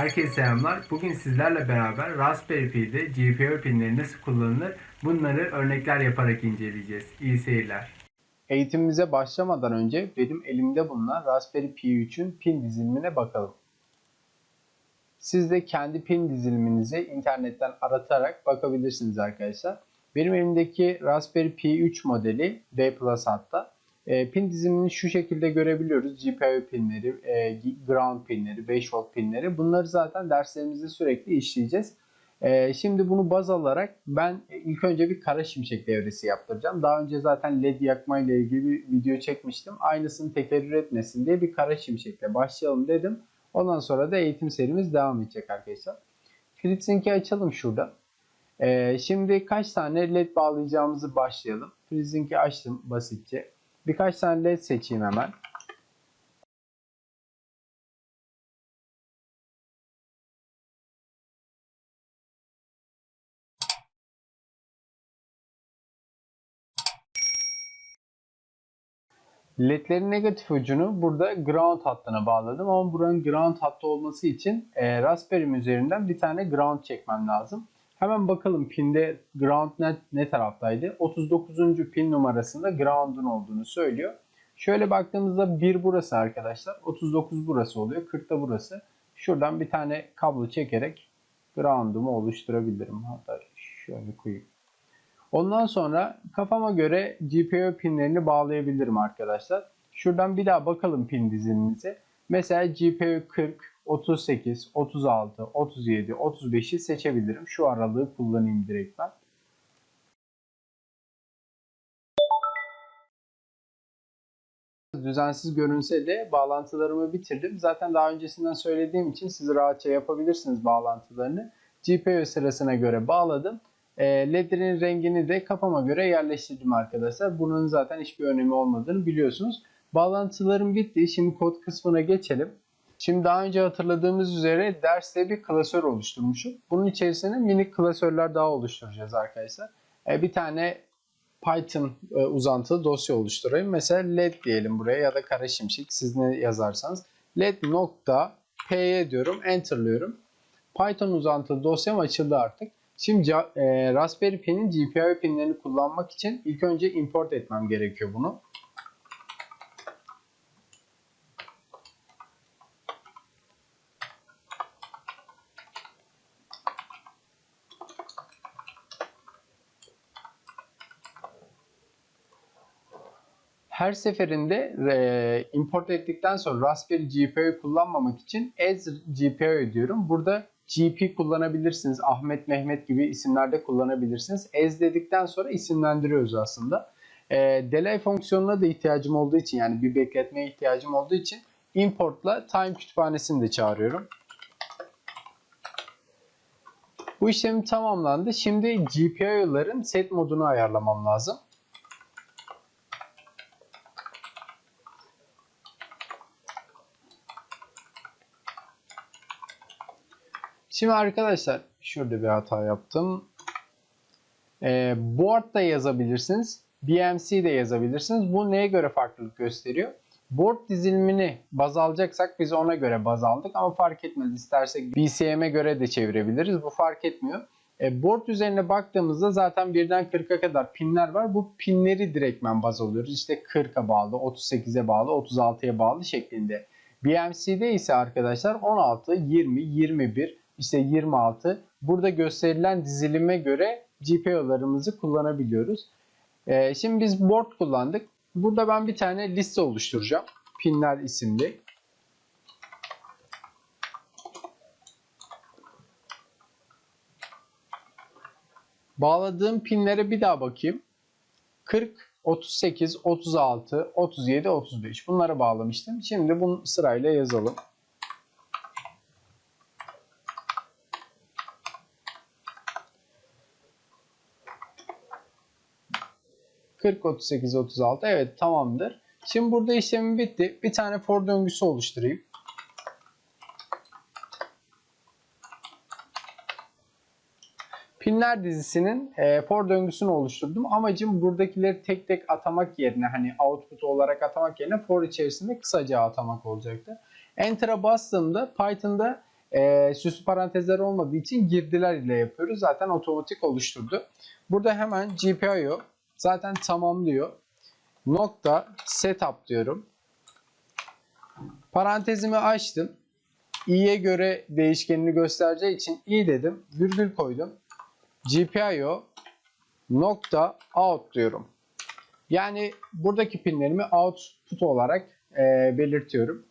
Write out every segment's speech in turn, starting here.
Herkese selamlar. Bugün sizlerle beraber Raspberry Pi'de GPIO pinleri nasıl kullanılır bunları örnekler yaparak inceleyeceğiz. İyi seyirler. Eğitimimize başlamadan önce benim elimde bulunan Raspberry Pi 3'ün pin dizilimine bakalım. Siz de kendi pin diziliminizi internetten aratarak bakabilirsiniz arkadaşlar. Benim elimdeki Raspberry Pi 3 modeli V Plus hatta. E, pin dizilimini şu şekilde görebiliyoruz. GPIO pinleri, e, ground pinleri, 5 volt pinleri. Bunları zaten derslerimizde sürekli işleyeceğiz. E, şimdi bunu baz alarak ben ilk önce bir kara şimşek devresi yaptıracağım. Daha önce zaten led yakma ile ilgili bir video çekmiştim. Aynısını tekerrür etmesin diye bir kara şimşekle başlayalım dedim. Ondan sonra da eğitim serimiz devam edecek arkadaşlar. FreeSync'i açalım şurada. Ee, şimdi kaç tane led bağlayacağımızı başlayalım. FreeSync'i açtım basitçe. Birkaç tane led seçeyim hemen. LED'lerin negatif ucunu burada ground hattına bağladım ama buranın ground hattı olması için e, Raspberry'm üzerinden bir tane ground çekmem lazım. Hemen bakalım pinde ground ne, ne taraftaydı? 39. pin numarasında ground'un olduğunu söylüyor. Şöyle baktığımızda 1 burası arkadaşlar. 39 burası oluyor. 40 da burası. Şuradan bir tane kablo çekerek ground'umu oluşturabilirim. Hatta şöyle koyayım. Ondan sonra kafama göre GPIO pinlerini bağlayabilirim arkadaşlar. Şuradan bir daha bakalım pin dizilimimize. Mesela GPIO 40, 38, 36, 37, 35'i seçebilirim. Şu aralığı kullanayım direkt. Düzensiz görünse de bağlantılarımı bitirdim. Zaten daha öncesinden söylediğim için siz rahatça yapabilirsiniz bağlantılarını. GPIO sırasına göre bağladım. E, LED'lerin rengini de kafama göre yerleştirdim arkadaşlar. Bunun zaten hiçbir önemi olmadığını biliyorsunuz. Bağlantılarım bitti. Şimdi kod kısmına geçelim. Şimdi daha önce hatırladığımız üzere derste bir klasör oluşturmuşum. Bunun içerisine minik klasörler daha oluşturacağız arkadaşlar. E, bir tane Python e, uzantılı dosya oluşturayım. Mesela led diyelim buraya ya da kara şimşek siz ne yazarsanız. led nokta py diyorum enterlıyorum. Python uzantılı dosyam açıldı artık. Şimdi e, Raspberry Pi'nin GPIO pinlerini kullanmak için ilk önce import etmem gerekiyor bunu. Her seferinde e, import ettikten sonra Raspberry GPIO kullanmamak için as GPIO diyorum. Burada GP kullanabilirsiniz. Ahmet, Mehmet gibi isimlerde kullanabilirsiniz. As dedikten sonra isimlendiriyoruz aslında. E, delay fonksiyonuna da ihtiyacım olduğu için yani bir bekletmeye ihtiyacım olduğu için importla time kütüphanesini de çağırıyorum. Bu işlem tamamlandı. Şimdi GPIO'ların set modunu ayarlamam lazım. Şimdi arkadaşlar şurada bir hata yaptım. E, board da yazabilirsiniz. BMC de yazabilirsiniz. Bu neye göre farklılık gösteriyor? Board dizilimini baz alacaksak biz ona göre baz aldık ama fark etmez. İstersek BCM'e göre de çevirebiliriz. Bu fark etmiyor. E, board üzerine baktığımızda zaten birden 40'a kadar pinler var. Bu pinleri direktmen baz alıyoruz. İşte 40'a bağlı, 38'e bağlı, 36'ya bağlı şeklinde. BMC'de ise arkadaşlar 16, 20, 21, işte 26. Burada gösterilen dizilime göre GPIO'larımızı kullanabiliyoruz. Ee, şimdi biz board kullandık. Burada ben bir tane liste oluşturacağım. Pinler isimli. Bağladığım pinlere bir daha bakayım. 40, 38, 36, 37, 35. Bunlara bağlamıştım. Şimdi bunu sırayla yazalım. 40, 38, 36. Evet tamamdır. Şimdi burada işlemim bitti. Bir tane for döngüsü oluşturayım. Pinler dizisinin e, for döngüsünü oluşturdum. Amacım buradakileri tek tek atamak yerine hani output olarak atamak yerine for içerisinde kısaca atamak olacaktı. Enter'a bastığımda Python'da e, süslü parantezler olmadığı için girdiler ile yapıyoruz. Zaten otomatik oluşturdu. Burada hemen GPIO zaten tamamlıyor. Nokta setup diyorum. Parantezimi açtım. i'ye göre değişkenini göstereceği için i dedim. Virgül koydum. GPIO nokta out diyorum. Yani buradaki pinlerimi output olarak e, belirtiyorum.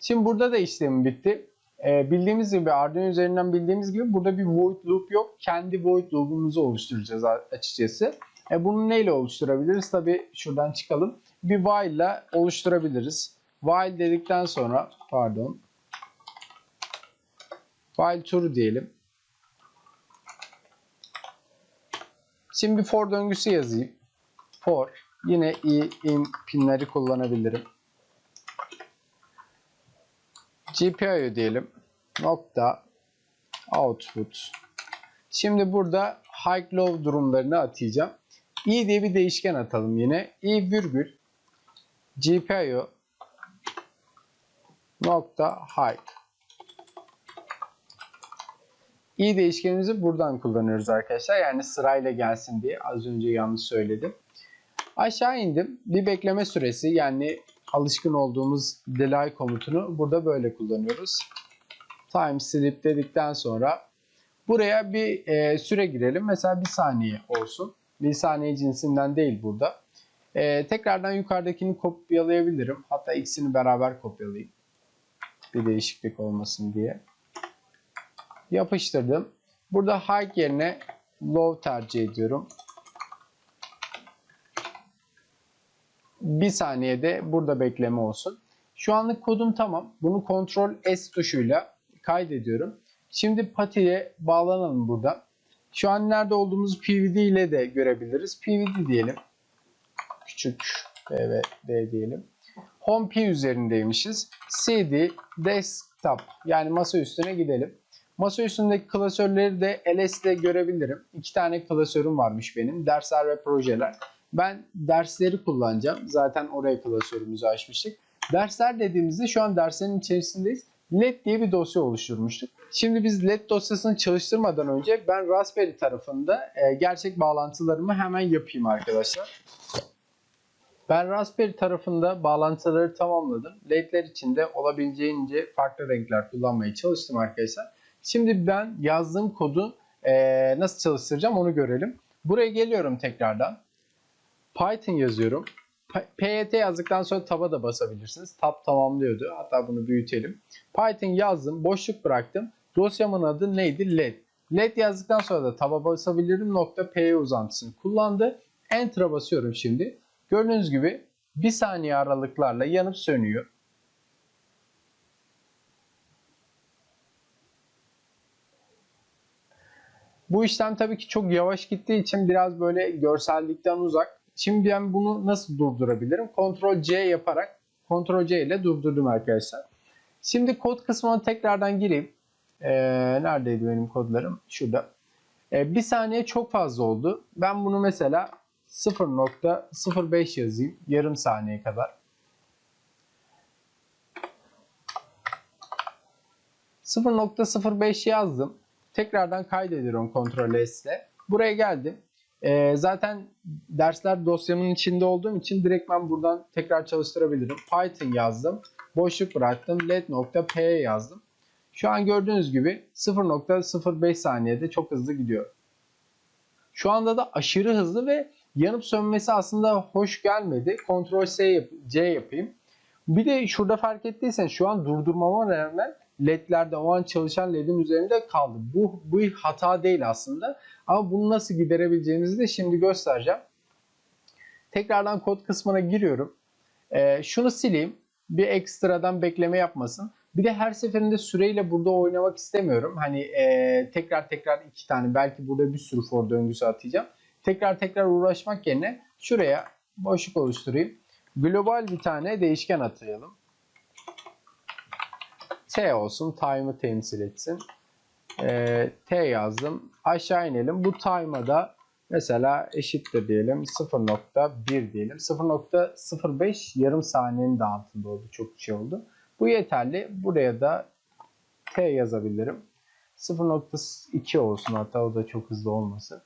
Şimdi burada da işlemim bitti. E, bildiğimiz gibi Arduino üzerinden bildiğimiz gibi burada bir void loop yok. Kendi void loop'umuzu oluşturacağız açıkçası. E, bunu neyle oluşturabiliriz? Tabi şuradan çıkalım. Bir while ile oluşturabiliriz. While dedikten sonra pardon while true diyelim. Şimdi bir for döngüsü yazayım. For yine i in pinleri kullanabilirim. GPIO diyelim. Nokta output. Şimdi burada high low durumlarını atayacağım. İ diye bir değişken atalım yine. i virgül GPIO nokta high. i değişkenimizi buradan kullanıyoruz arkadaşlar. Yani sırayla gelsin diye az önce yanlış söyledim. Aşağı indim. Bir bekleme süresi yani alışkın olduğumuz delay komutunu burada böyle kullanıyoruz. Time sleep dedikten sonra buraya bir e, süre girelim. Mesela bir saniye olsun. Bir saniye cinsinden değil burada. E, tekrardan yukarıdakini kopyalayabilirim. Hatta ikisini beraber kopyalayayım. Bir değişiklik olmasın diye. Yapıştırdım. Burada high yerine low tercih ediyorum. Bir saniyede burada bekleme olsun. Şu anlık kodum tamam. Bunu Ctrl S tuşuyla kaydediyorum. Şimdi patiye bağlanalım burada. Şu an nerede olduğumuzu PVD ile de görebiliriz. PVD diyelim. Küçük B ve D diyelim. Home P üzerindeymişiz. CD Desktop yani masa üstüne gidelim. Masa üstündeki klasörleri de LS'de görebilirim. İki tane klasörüm varmış benim. Dersler ve projeler. Ben dersleri kullanacağım. Zaten oraya klasörümüzü açmıştık. Dersler dediğimizde şu an derslerin içerisindeyiz. LED diye bir dosya oluşturmuştuk. Şimdi biz LED dosyasını çalıştırmadan önce ben Raspberry tarafında e, gerçek bağlantılarımı hemen yapayım arkadaşlar. Ben Raspberry tarafında bağlantıları tamamladım. LED'ler için de olabileceğince farklı renkler kullanmaya çalıştım arkadaşlar. Şimdi ben yazdığım kodu e, nasıl çalıştıracağım onu görelim. Buraya geliyorum tekrardan. Python yazıyorum. P- PYT yazdıktan sonra tab'a da basabilirsiniz. Tab tamamlıyordu. Hatta bunu büyütelim. Python yazdım. Boşluk bıraktım. Dosyamın adı neydi? LED. LED yazdıktan sonra da tab'a basabilirim. Nokta .py uzantısını kullandı. Enter'a basıyorum şimdi. Gördüğünüz gibi bir saniye aralıklarla yanıp sönüyor. Bu işlem tabii ki çok yavaş gittiği için biraz böyle görsellikten uzak. Şimdi ben bunu nasıl durdurabilirim? Ctrl C yaparak Ctrl C ile durdurdum arkadaşlar. Şimdi kod kısmına tekrardan gireyim. Ee, neredeydi benim kodlarım? Şurada. Ee, bir saniye çok fazla oldu. Ben bunu mesela 0.05 yazayım. Yarım saniye kadar. 0.05 yazdım. Tekrardan kaydediyorum Ctrl S ile. Buraya geldim. Ee, zaten dersler dosyamın içinde olduğum için direkt ben buradan tekrar çalıştırabilirim. Python yazdım. Boşluk bıraktım. led.py yazdım. Şu an gördüğünüz gibi 0.05 saniyede çok hızlı gidiyor. Şu anda da aşırı hızlı ve yanıp sönmesi aslında hoş gelmedi. Ctrl C, yap C yapayım. Bir de şurada fark ettiysen şu an durdurmama rağmen ledlerde o an çalışan ledin üzerinde kaldı. Bu, bu hata değil aslında. Ama bunu nasıl giderebileceğimizi de şimdi göstereceğim. Tekrardan kod kısmına giriyorum. Ee, şunu sileyim. Bir ekstradan bekleme yapmasın. Bir de her seferinde süreyle burada oynamak istemiyorum. Hani e, tekrar tekrar iki tane belki burada bir sürü for döngüsü atacağım. Tekrar tekrar uğraşmak yerine şuraya boşluk oluşturayım. Global bir tane değişken atayalım. T olsun. Time'ı temsil etsin. Ee, T yazdım. Aşağı inelim. Bu time'a da mesela eşittir diyelim. 0.1 diyelim. 0.05 yarım saniyenin de altında oldu. Çok şey oldu. Bu yeterli. Buraya da T yazabilirim. 0.2 olsun hatta o da çok hızlı olmasın.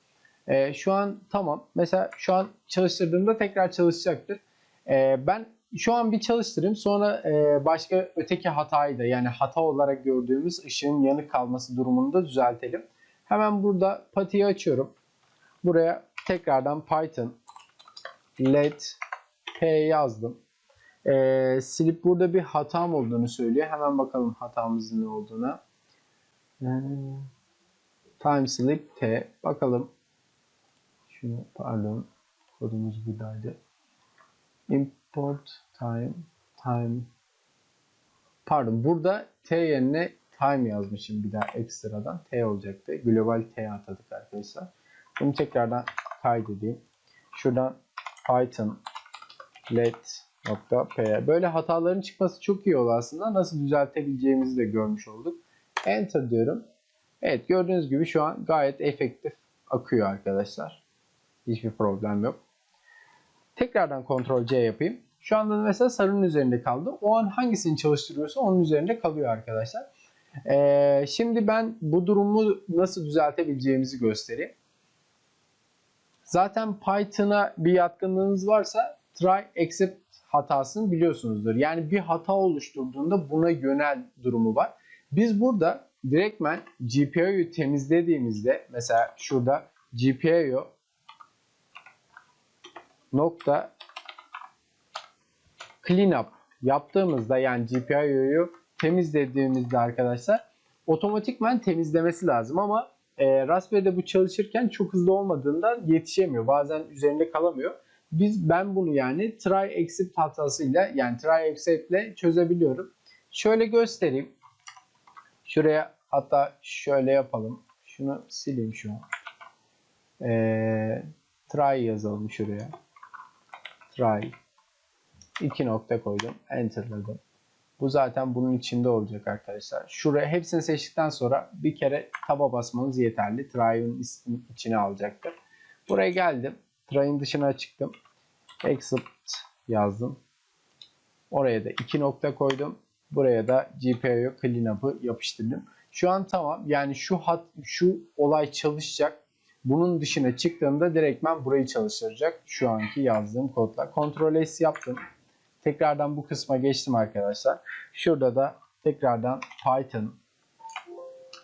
Ee, şu an tamam. Mesela şu an çalıştırdığımda tekrar çalışacaktır. Ee, ben şu an bir çalıştırayım. Sonra e, başka öteki hatayı da yani hata olarak gördüğümüz ışığın yanık kalması durumunu da düzeltelim. Hemen burada patiyi açıyorum. Buraya tekrardan Python led p yazdım. Ee, silip burada bir hatam olduğunu söylüyor. Hemen bakalım hatamızın ne olduğuna. Ee, time slip t. Bakalım. Şunu pardon. Kodumuz buradaydı. Import time time pardon burada t yerine time yazmışım bir daha ekstradan t olacaktı. Global t atadık arkadaşlar. Bunu tekrardan kaydedeyim. Şuradan python let nokta p. Böyle hataların çıkması çok iyi oldu aslında. Nasıl düzeltebileceğimizi de görmüş olduk. Enter diyorum. Evet gördüğünüz gibi şu an gayet efektif akıyor arkadaşlar. Hiçbir problem yok. Tekrardan Ctrl C yapayım. Şu anda mesela sarının üzerinde kaldı. O an hangisini çalıştırıyorsa onun üzerinde kalıyor arkadaşlar. Ee, şimdi ben bu durumu nasıl düzeltebileceğimizi göstereyim. Zaten Python'a bir yatkınlığınız varsa try except hatasını biliyorsunuzdur. Yani bir hata oluşturduğunda buna yönel durumu var. Biz burada direktmen GPIO'yu temizlediğimizde mesela şurada GPIO nokta cleanup yaptığımızda yani GPIO'yu temizlediğimizde arkadaşlar otomatikman temizlemesi lazım ama e, Raspberry'de bu çalışırken çok hızlı olmadığından yetişemiyor. Bazen üzerinde kalamıyor. Biz ben bunu yani try except hatasıyla yani try except ile çözebiliyorum. Şöyle göstereyim. Şuraya hatta şöyle yapalım. Şunu sileyim şu an. E, try yazalım şuraya. Try. İki nokta koydum. Enter'ladım. Bu zaten bunun içinde olacak arkadaşlar. Şuraya hepsini seçtikten sonra bir kere taba basmanız yeterli. Try'ın içine alacaktır. Buraya geldim. Try'ın dışına çıktım. Exit yazdım. Oraya da iki nokta koydum. Buraya da GPIO cleanup'ı yapıştırdım. Şu an tamam. Yani şu hat, şu olay çalışacak. Bunun dışına çıktığımda direktmen burayı çalıştıracak. Şu anki yazdığım kodla. Ctrl S yaptım. Tekrardan bu kısma geçtim arkadaşlar. Şurada da tekrardan Python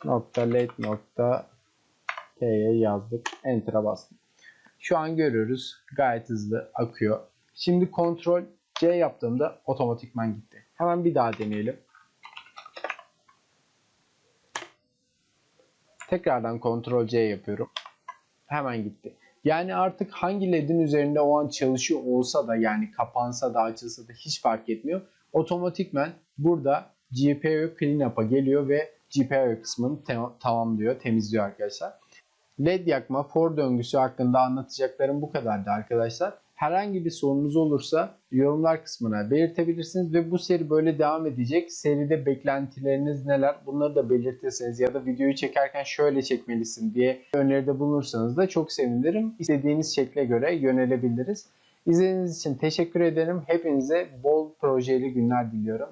nokta let nokta t'ye yazdık. Enter'a bastım. Şu an görüyoruz. Gayet hızlı akıyor. Şimdi Ctrl C yaptığımda otomatikman gitti. Hemen bir daha deneyelim. Tekrardan Ctrl C yapıyorum. Hemen gitti. Yani artık hangi ledin üzerinde o an çalışıyor olsa da yani kapansa da açılsa da hiç fark etmiyor. Otomatikmen burada GPIO cleanup'a geliyor ve GPIO kısmını te- tamamlıyor, temizliyor arkadaşlar. LED yakma for döngüsü hakkında anlatacaklarım bu kadardı arkadaşlar. Herhangi bir sorunuz olursa yorumlar kısmına belirtebilirsiniz ve bu seri böyle devam edecek. Seride beklentileriniz neler bunları da belirtirseniz ya da videoyu çekerken şöyle çekmelisin diye öneride bulunursanız da çok sevinirim. İstediğiniz şekle göre yönelebiliriz. İzlediğiniz için teşekkür ederim. Hepinize bol projeli günler diliyorum.